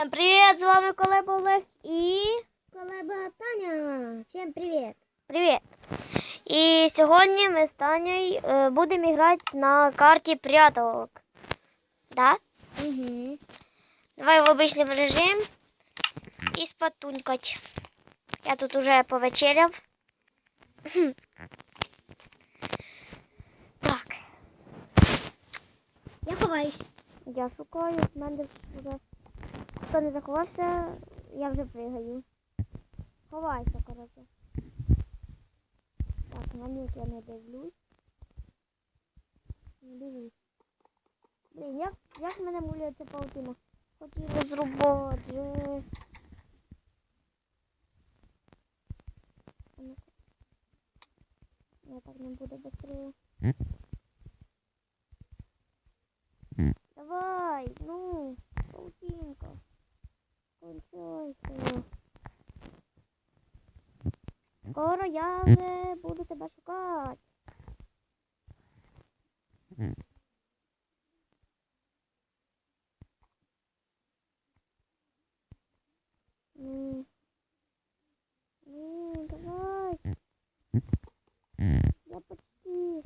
Всем привет, з вами Колеба Олег і Колеба Таня. Всем привет. привіт. І сьогодні ми з Танею е, будемо грати на карті пряталок. Да? Угу. Давай в обичний режим і спатунькать. Я тут уже повечеряв. Так, Я ховаюсь. я шукаю, в мене вже хто не заховався, я вже пригаю. Ховайся, коротше. Так, на ник я не дивлюсь. Не дивлюсь. Блін, як, як мене муляє ця паутина? Хотіла зрубати. же. А так не буде быстрее. Давай, ну. Кончайся. Скоро я вже буду тебе шукати. Ну, ну, давай. Я почти.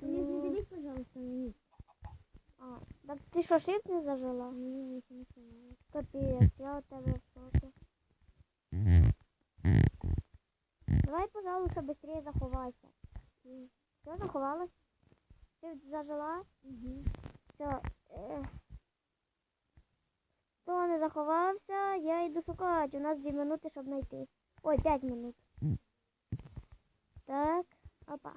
Не Ну, дивись, пожалуйста, на ник. а, так ти що, шип не зажила? Ні, нічого не знаю. Капець, я у тебе в. Давай, пожалуйста, быстрее заховайся. Все, заховалась? Ти зажила? Угу. Все. Хто не заховався, я йду шукати. У нас 2 минути, щоб знайти. Ой, 5 минут. Так, опа.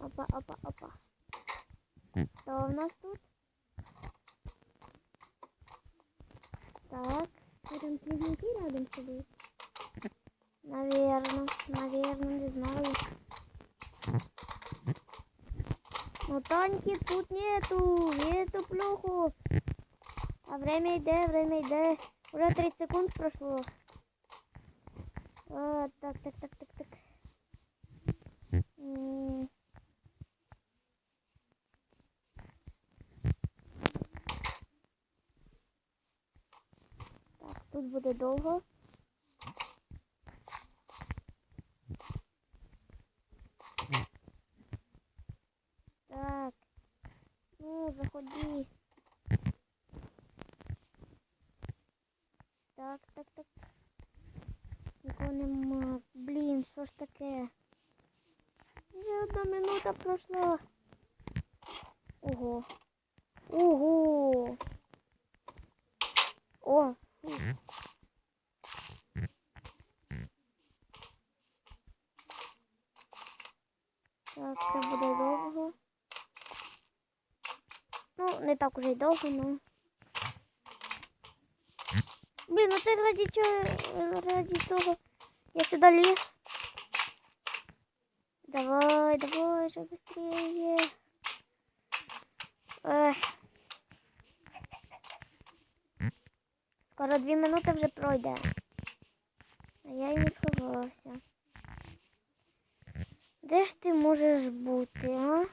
Опа, опа, опа. Хто у нас тут? Так, Там слизняки рядом с тобой. наверно, наверно, не знаю. Но Таньки тут нету, нету плюху. А время йде, время йде. Уже 30 секунд прошло. А, так, так, так, так, так. М. Так, тут буде довго. Так. Ну, заходи. Так, так, так. Нікого нема. Блін, що ж таке? Вже одна минута пройшла. Ого. Ого. О, фу. Так, це буде довго. Ну, не так уже й довго, ну. Блін, ну це раді чого, раді того. Я сюди ліз. Давай, давай, же быстрее. Скоро дві минути вже пройде. А я й не сховався. Де ж ти можеш бути, а?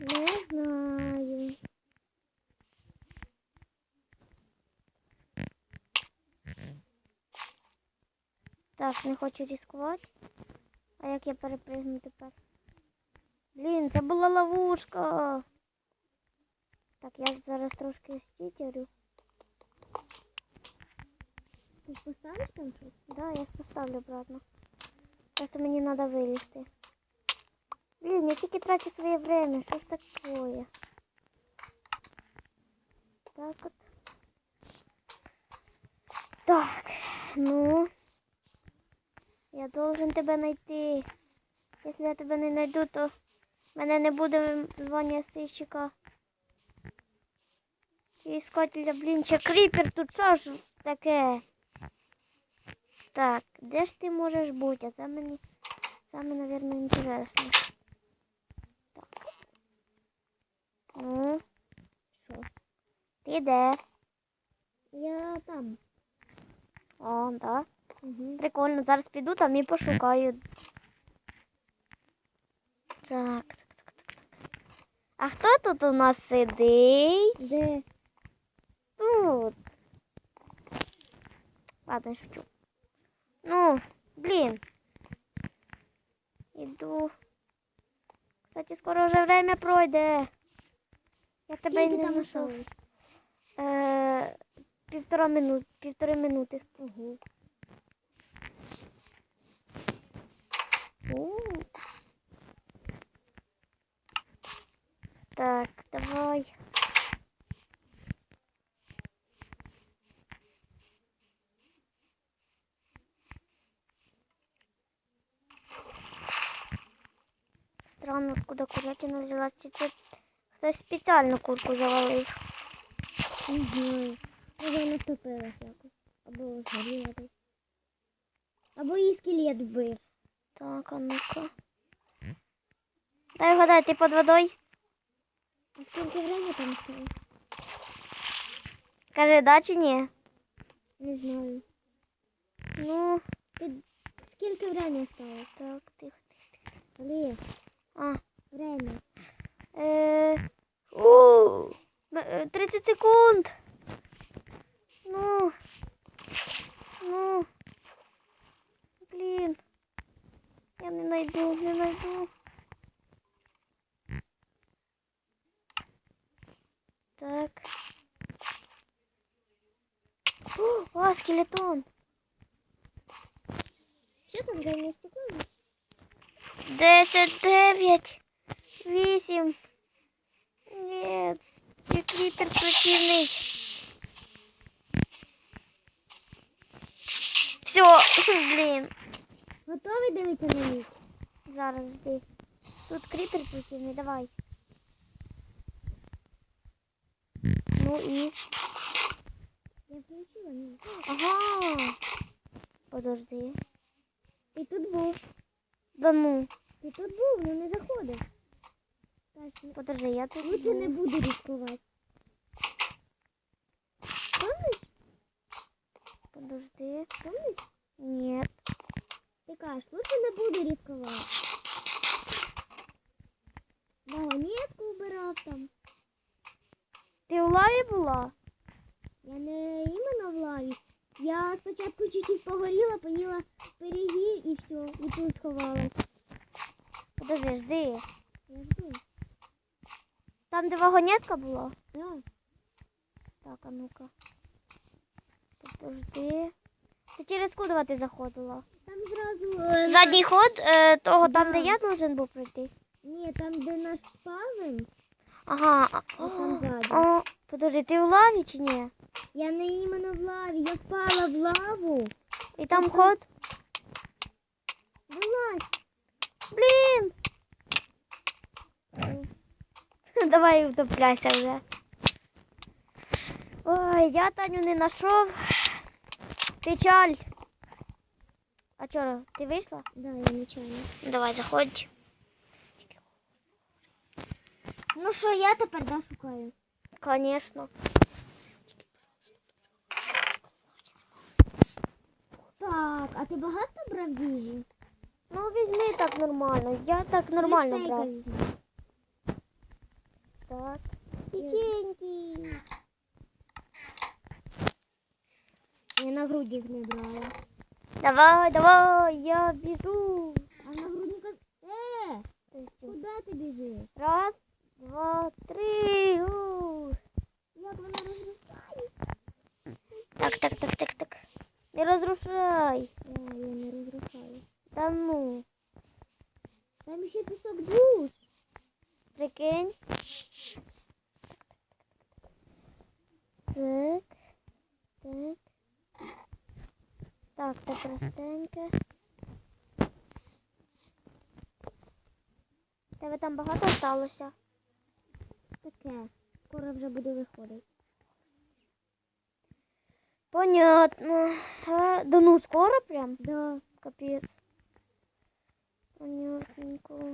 Не знаю. Так, не хочу ризикувати. А як я перепригну тепер? Блін, це була ловушка. Так, я зараз трошки стітерю. Ти поставиш там щось? Да, я поставлю обратно. Просто мені треба вилізти. Блін, я тільки трачу своє время. Що ж такое? Так от. Так, ну. Я должен тебе знайти. Якщо я тебе не знайду, то мене не буде звання сищика. Чи іскателя, блін, чи кріпер тут що ж таке? Так, де ж ти можеш бути? А це мені саме, мабуть, інтересно. Так. Ну, що? Ти де? Я там. О, да. Угу. Прикольно. Зараз піду там і пошукаю. Так, так, так, так, так. А хто тут у нас сидить? Де? Тут. Ладно, шучу. Ну, блін. Іду. Кстати, скоро вже время пройде. Я тебе Скільки не там знайшов. осталось? Е, півтора минути, півтори минути. Ого. Так, давай. Странно, откуда курятина взялась. Це хтось спеціально курку завалив. Не знаю. Може вона якось. Або згоріла десь. Або її скелет вбив. Так, а ну-ка. Дай вгадай, ти під водою? А скільки время там осталось? Кажи, да чи ні? Не знаю. Ну, Скільки время осталось? так, тихо. Олег, А, время. Е, у, м- е, 30 секунд. Ну. Ну. Блін. Я не найду, не найду. Так. О, а, скелетон. Що там время стекло? 10, 9, 8. Нет. Крипер противный. Все, блін. Готовий дивитися на них? Зараз жди. Тут крипер противний, давай. Ну і. Я включила, ні. Ага. Подожди. Ти тут був. Да ну. Ти тут був, ну не заходив. Так, ну, Подожди, я тут. лучше не буду ризикувати. Помниш? Подожди. Помниш? Нет. Ти кажеш, лучше не буду ризикувати. Вагонетку убирав там. Ти у лаві була? Я не іменно в лаві. Я спочатку чуть-чуть погоріла, поїла пирігів і все, і тут сховалась. Подожди, жди. Я жду. Там, де вагонетка була? Да. Так, а ну-ка. Подожди. Це через куди ти заходила? Там зразу. е, Задній ход е, того там, де я должен був пройти. Ні, там, де наш спавен, Ага. а- там ззаді. А, подожди, ти в лаві чи ні? я не іменно в лаві, я впала в лаву. І там ход? Вилазь. Блін. Давай втопляйся вже. Ой, я Таню не знайшов. Печаль. А чого, ти вийшла? Да, я нечайно. Давай, заходь. Ну що, я тепер да шукаю. Конечно. Так, а ти багато брав їжі? Ну, візьми так нормально. Я так нормально Три стейка брав. візьми. Так. Печеньки. Я на грудях не брала. Давай, давай, я біжу. А на грудниках... Е, куди ти біжиш? Раз, два, три. У. Як вона розростає? Так, так, так, так, так. Не розрушай. А, я не розростаю. Та ну, Там ще пісок душ. прикинь. Так. Так. Так, це простеньке. Тебе там багато сталося? Таке. Скоро вже буду виходити. Понятно. А, да ну скоро прям? Да. Капец. Понятненько.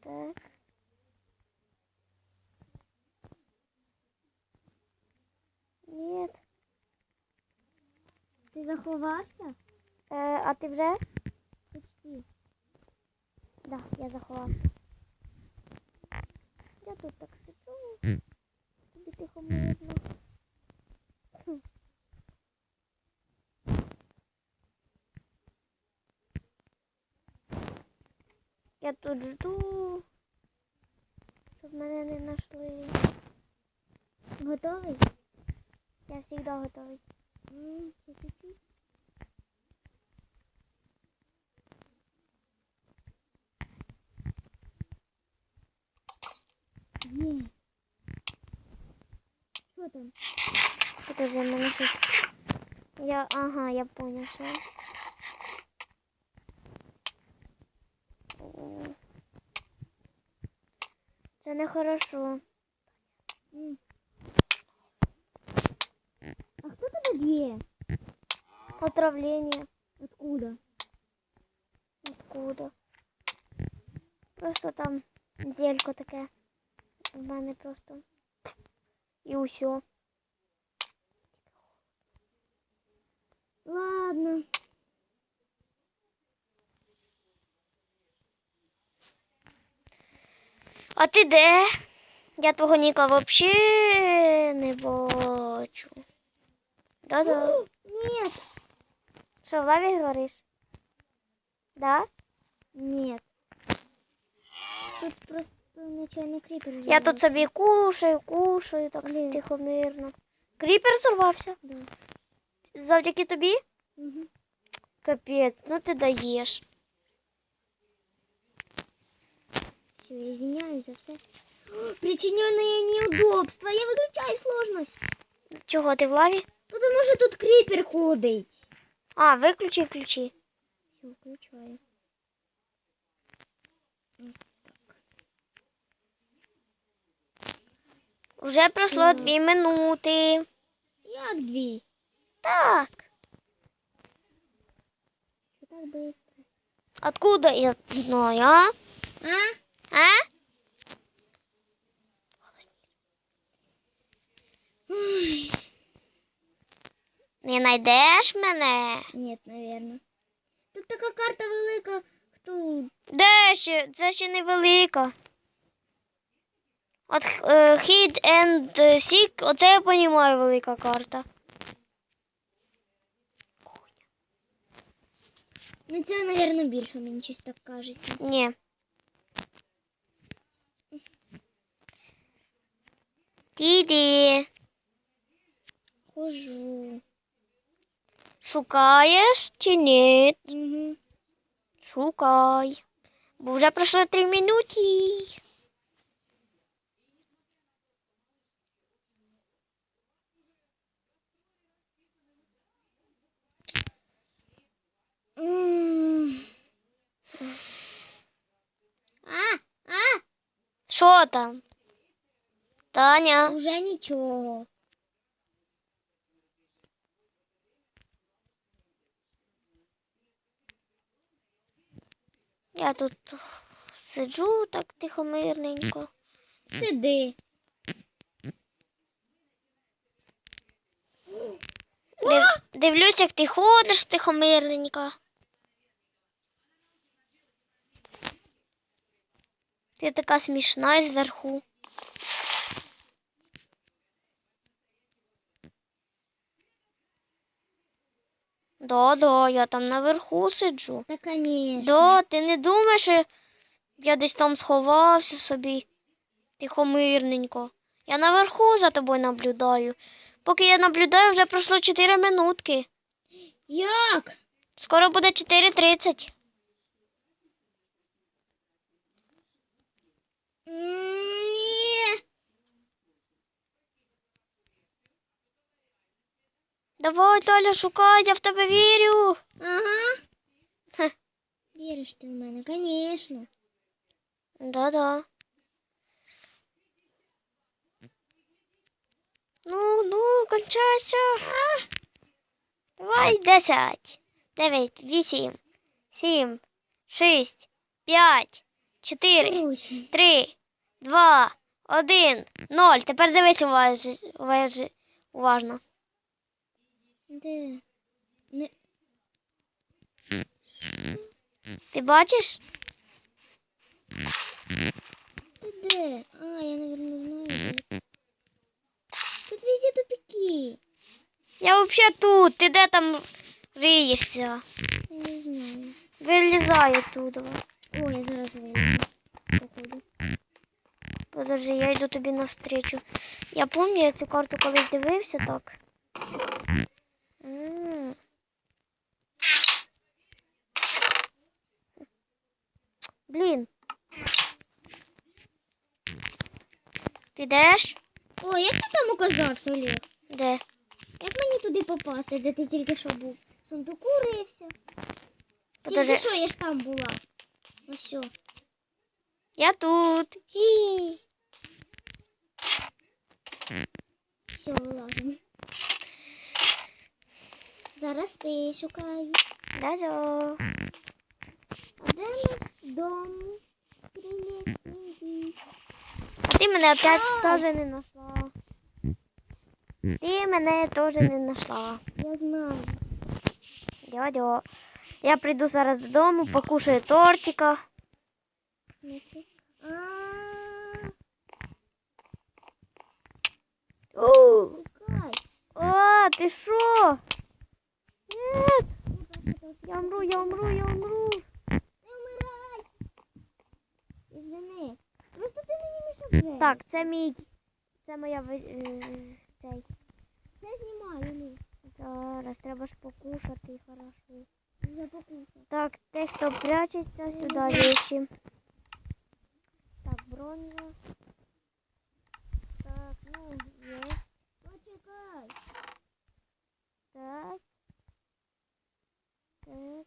Так. Ти заховався? Е, а ти вже? Почти. Да, я заховався. Я тут так сиджу. Тобі тихо мирно. Я тут жду, щоб мене не знайшли. Готовий? Я ще чуть-чуть. Є. Що там? Мене щось. Я, ага, я понял, що. О. Це нехорошо. М. А б'є? Отравлення. Откуда? Откуда? Просто там зелько таке. В мене просто. І усьо. Ладно. А ти де? Я твого ніка вообще не бачу. Да-да. Нет, Що, в лаві говориш? Да? нет. Тут просто начальник крипер. Я тут собі кушаю, кушаю, так Блін. тихо мирно. Кріпер зірвався. Да. Завдяки тобі? Угу. Капець, ну ти даєш. Все, я извиняюсь за все. Причиненные неудобства. Я выключаю сложность. Чого ти в лаві? Потому що тут крипер ходить. А, виключи, включи. Все, включаю. Вже пройшло Так. дві минути. Як дві? Так. Що так быстро? Откуда я знаю, а? А? А? Ой. Не знайдеш мене? Нет, наверное. Тут така карта велика. Хто? Де ще? Це ще невелика. От е, Hid and Seek, оце я понімаю велика карта. Ну це, наверное, більше мені щось так кажеться. Ні. Тіді. Хожу. Шукаєш чи ні? Угу. Шукай. Бо вже пройшло три минути. А, а, Що там? Таня. уже нічого. Я тут сиджу так тихомирненько. Сиди. Див, дивлюсь, як ти ходиш тихомирненько. Ти така смішна і зверху. Да, да, я там наверху сиджу. Та, конечно. Да, ти не думаєш, що я десь там сховався собі тихо мирненько. Я наверху за тобою наблюдаю. Поки я наблюдаю, вже пройшло 4 минутки. Як? Скоро буде 4.30. М, Ні. Давай, Толя, шукай, я в тебе вірю. Ага. Хе. Віриш ти в мене, конечно. Да-да. Ну, ну, кончайся. Давай, 10, 9, 8, 7, 6, 5, 4, Короче. Три, два, один, ноль. Тепер дивись уваж... уваж... уважно. Де? Не... Ти бачиш? Ти де? А, я, наверное, знаю. де. Тут везде тупики. Я взагалі тут. Ти де там риєшся? Не знаю. Вилізай оттуда. О, я зараз вийду. Походу. Подожди, я йду тобі навстречу. Я пам'ятаю, я цю карту колись дивився так. Блін. Ти йдеш? О, як ти там оказався, Олег? Де? Як мені туди попасти, де ти тільки що був? В сундуку рився. Подожди. Тільки що я ж там була. Ну все. Я тут. Гі. Все, вилазимо. Зараз ти шукай. Да-да. А де наш дом? А ти мене опять теж не знайшла. Ти мене теж не знайшла. Я знаю. Дядя. Я прийду зараз додому, покушаю тортика. О, ти що? Ні, я умру, я умру, я умру. Не вмирай. Ізвини. Просто ти мені двері. Так, це мій. Це моя е, цей. Все знімаю, Олег. Зараз треба ж покушати, хорошо. Вже покушав. Так, те, хто прячеться, сюди вещи. Так, бронза. Так, ну, есть. Почекай. Так. Так.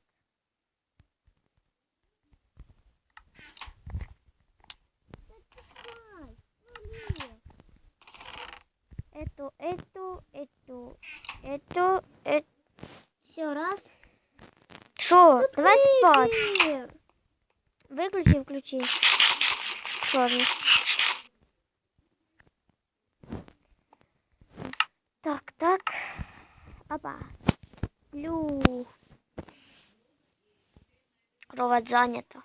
это, это, это, это. эту. Э, Все, раз. Шо, Тут давай спать. Выключи, включи. Ладно. Кровать занята.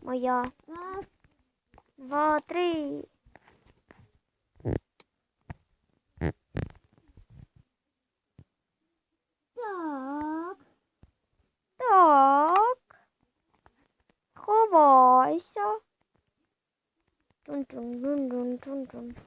Моя. Два, три. Так. Так. Ховайся. Тун-тун-тун-тун-тун-тун. Так.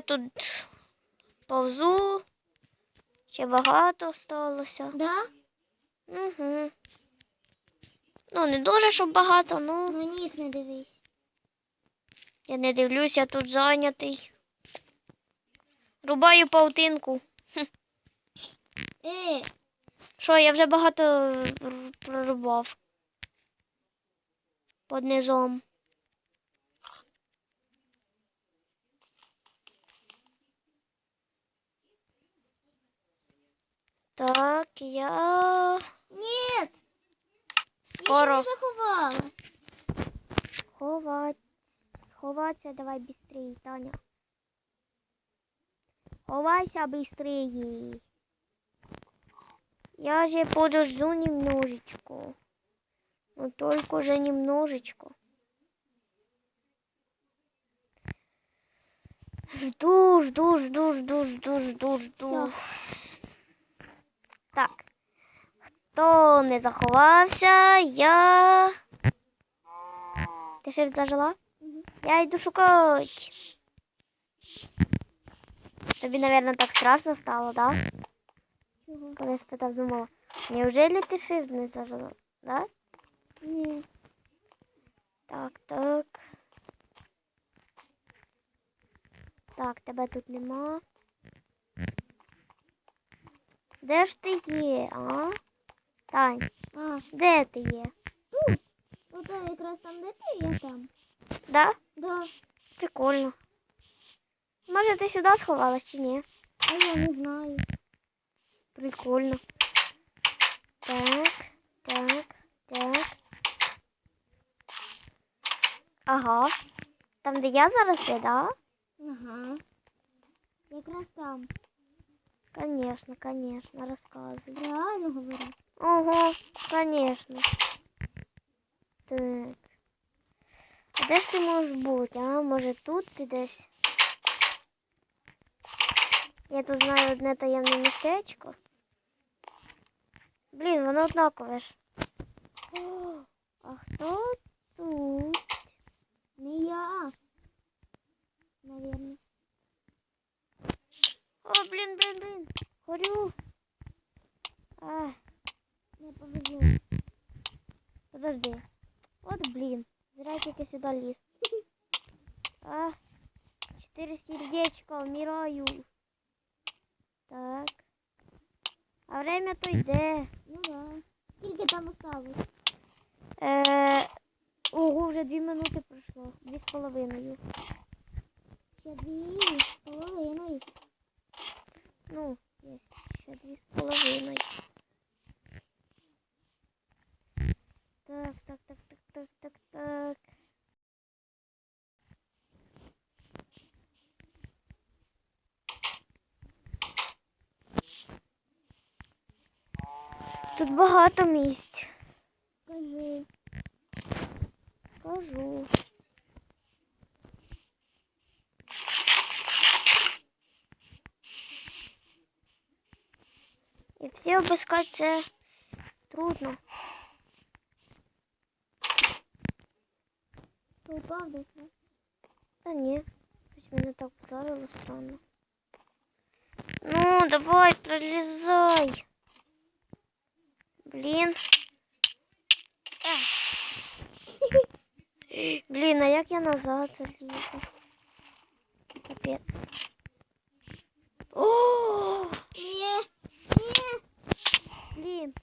Я тут повзу. Ще багато сталося. Да? Угу. Ну, не дуже, щоб багато, ну. Ну ніг не дивись. Я не дивлюсь, я тут зайнятий. Рубаю паутинку. Е, Що, я вже багато прорубав. Под низом. Так, я ні. скоро Я ще не заховала. ховать. Ховаться давай быстрее, Таня. Ховайся быстрее. Я же подожду немножечко. Но только же немножечко. Жду, жду, жду, жду, жду, жду, жду. Всё. Так. Хто не заховався, я. Ти ще зажила? Я йду шукати. Тобі, мабуть, так страшно стало, да? Чого? Коли я спитав, думала, неужели ти shift не зажила? Да? Ні. Так, так. Так, тебе тут нема. Де ж ти є, а? Тань, А, де ти є? оце якраз там, де ти, я там. Да? Да. Прикольно. Так, так, так. Ага. Там, де я зараз є, да? Ага. Якраз там. Конечно, конечно, рассказывай. Реально говорю. Ого, конечно. Так. А де ж ти можеш бути, а? Може тут ти десь? Я тут знаю одне таємне містечко. Блін, воно однакове ж. О, а хто тут? Не я. Наверное. О, блін, блін, блін. Горю. А, Не повезло. подожди. От блін. Зря тільки сюди. А, чотири сердечка, вмираю. Так. А время то йде. Ну да. Скільки там осталось? Е, ого, вже дві минути пройшло. Дві з половиною. Ще дві з половиною. Ну, є ще дві з половиною. Так, так, так, так, так, так, так. Тут багато місць. Кажи. Кажу. І всі обыскати це трудно. Ти упав десь? да? Та ні. Щось мене так вдарило странно. Ну, давай, пролізай. Блін. Ех. Блін, а як я назад залізу? Капець. О! Блін.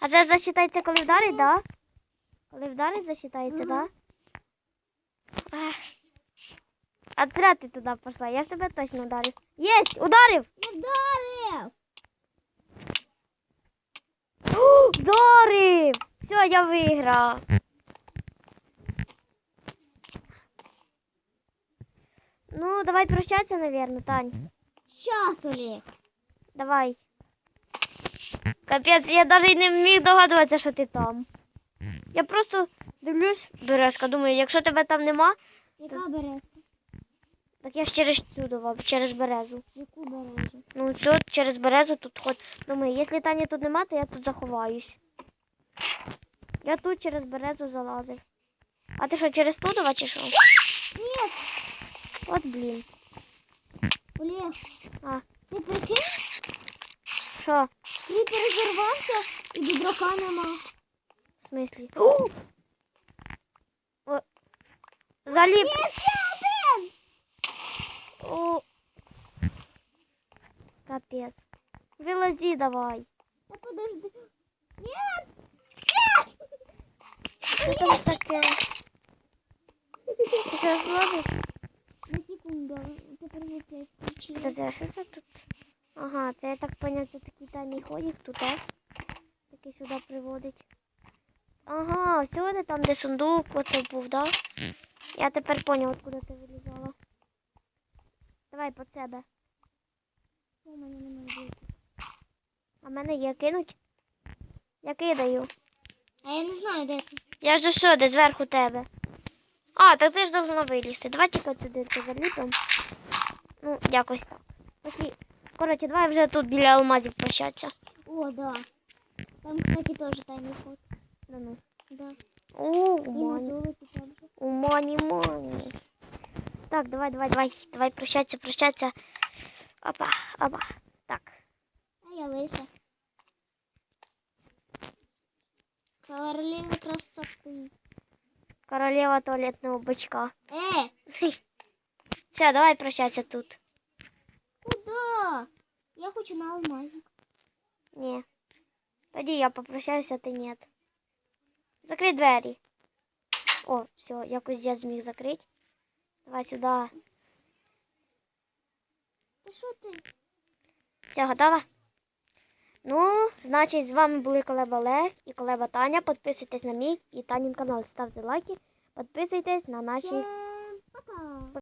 А це засчитається, коли вдарить, да? Коли вдарить, засчитається, да? Ах. А зря ти туди пішла, я ж тебе точно ударив. Єсть! Ударив! Не вдарив. О, Вдарив! Все, я виграв. Ну, давай прощатися, наверное, Тань. Щас, Олег. Давай. Капець, я навіть не міг догадуватися, що ти там. Я просто дивлюсь, березка, думаю, якщо тебе там нема, Яка береза? так я ж через цю давав, через березу. Яку березу? Ну, все, через березу тут ход. Думаю, якщо Тані тут нема, то я тут заховаюсь. Я тут через березу залазив. А ти що, через Тудова чи що? Ні. От блін. Олег. А. Ти прикинь? Що? Кріпер розірвався і бідрока нема. В смислі? О! О! Заліп. Є ще один! О! Капець. Вилази давай. Та подожди. Ні! Що там таке? Ти що зловиш? На секунду. Тепер я це включила. Подожди, а що це тут? Ага, це я так поняв, це такий тайний ходик тут, а? Такий сюди приводить. Ага, всюди там, де сундук оце був, да? Я тепер поняв, откуда ти вилізала. Давай по себе. У мене немає бути. А мене є кинуть? Я кидаю. А я не знаю, де ти. Я ж що, де зверху тебе. А, так ти ж должна вилізти. Давай тільки сюди це заліпимо. Ну, якось так. Пошли. Коротше, давай вже тут біля алмазів прощатися. О, да. Там, кстати, теж тайний ход. Ну, ну. Да. У, І мані. мотолики там же. У мані, мані. Так, давай, давай, давай, давай прощатися, прощатися. Опа, опа. Так. А я вийшла. Королева красоты. Королева туалетного бачка. Э, Все, давай прощатися тут. Куда? Я хочу на алмазик. Ні. Тоді я попрощаюся, ти ні. Закрий двері. О, все, якось я зміг закрити. Давай сюди. Та що ти? Все, готова? Ну, значить, з вами були Колеба Олег і Колеба Таня. Підписуйтесь на мій і Танін канал, ставте лайки, підписуйтесь на наші. Пока.